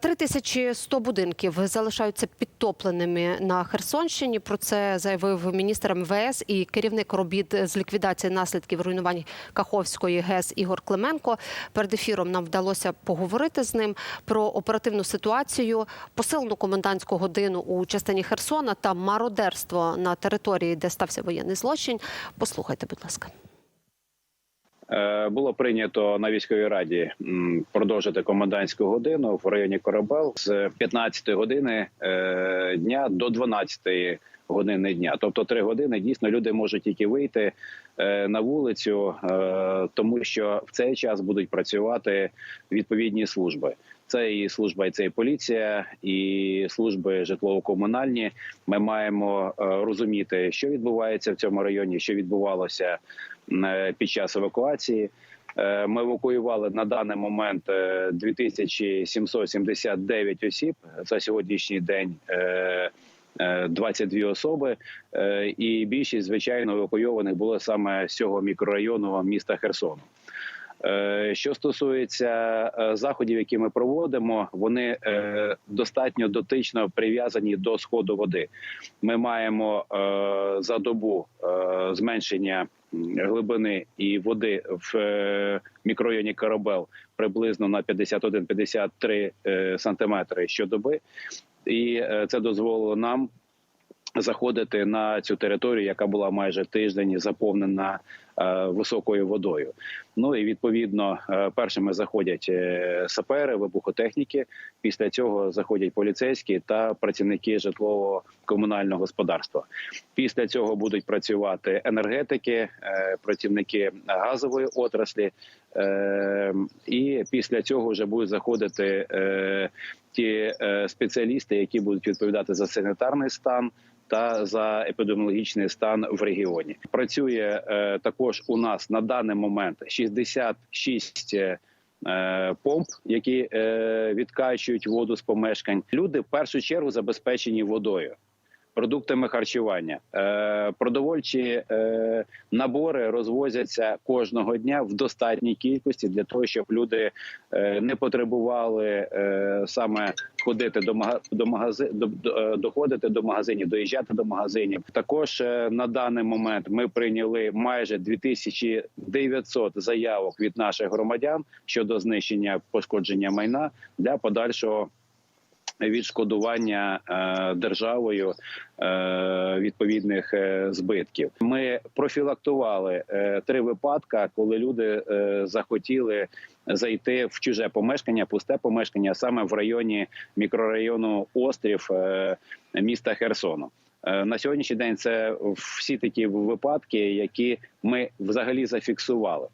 3100 будинків залишаються підтопленими на Херсонщині. Про це заявив міністр МВС і керівник робіт з ліквідації наслідків руйнувань Каховської ГЕС Ігор Клименко. Перед ефіром нам вдалося поговорити з ним про оперативну ситуацію, посилену комендантську годину у частині Херсона та мародерство на території, де стався воєнний злочин. Послухайте, будь ласка. Е, Було прийнято на військовій раді продовжити комендантську годину в районі Корабел з 15 години е, дня до 12 години дня. Тобто три години дійсно люди можуть тільки вийти е, на вулицю, тому що в цей час будуть працювати відповідні служби. Це і служба, і це і поліція, і служби житлово-комунальні. Ми маємо е, розуміти, що відбувається в цьому районі, що відбувалося е, під час евакуації. Е, Ми евакуювали на даний момент е, 2779 осіб за сьогоднішній день. е, е, 22 особи, і більшість звичайно евакуйованих було саме з цього мікрорайону міста Херсону. Е, Що стосується е, заходів, які ми проводимо, вони е, достатньо дотично прив'язані до сходу води. Ми маємо за добу зменшення глибини і води в мікрорайоні Корабел приблизно на 51-53 е, сантиметри щодоби, і це дозволило нам заходити на цю територію, яка була майже тиждень заповнена високою водою. Ну і відповідно е, першими заходять е, сапери, вибухотехніки. Після цього заходять поліцейські та працівники житлово-комунального господарства. Після цього будуть працювати енергетики, е, працівники газової отраслі. Е, І після цього вже будуть заходити е, ті е, спеціалісти, які будуть відповідати за санітарний стан та за епідеміологічний стан в регіоні. Працює е, також у нас на даний момент 66 е, е, помп, які відкачують воду з помешкань. Люди в першу чергу забезпечені водою. Продуктами харчування, е, продовольчі е, набори розвозяться кожного дня в достатній кількості для того, щоб люди е, не потребували е, саме ходити до мага до магази до, до, е, доходити до магазинів, доїжджати до магазинів. Також е, на даний момент ми прийняли майже 2900 заявок від наших громадян щодо знищення пошкодження майна для подальшого відшкодування е, державою е, відповідних е, збитків. Ми профілактували три випадка, коли люди захотіли зайти в чуже помешкання, пусте помешкання саме в районі мікрорайону Острів міста Херсону. На сьогоднішній день це всі такі випадки, які ми взагалі зафіксували.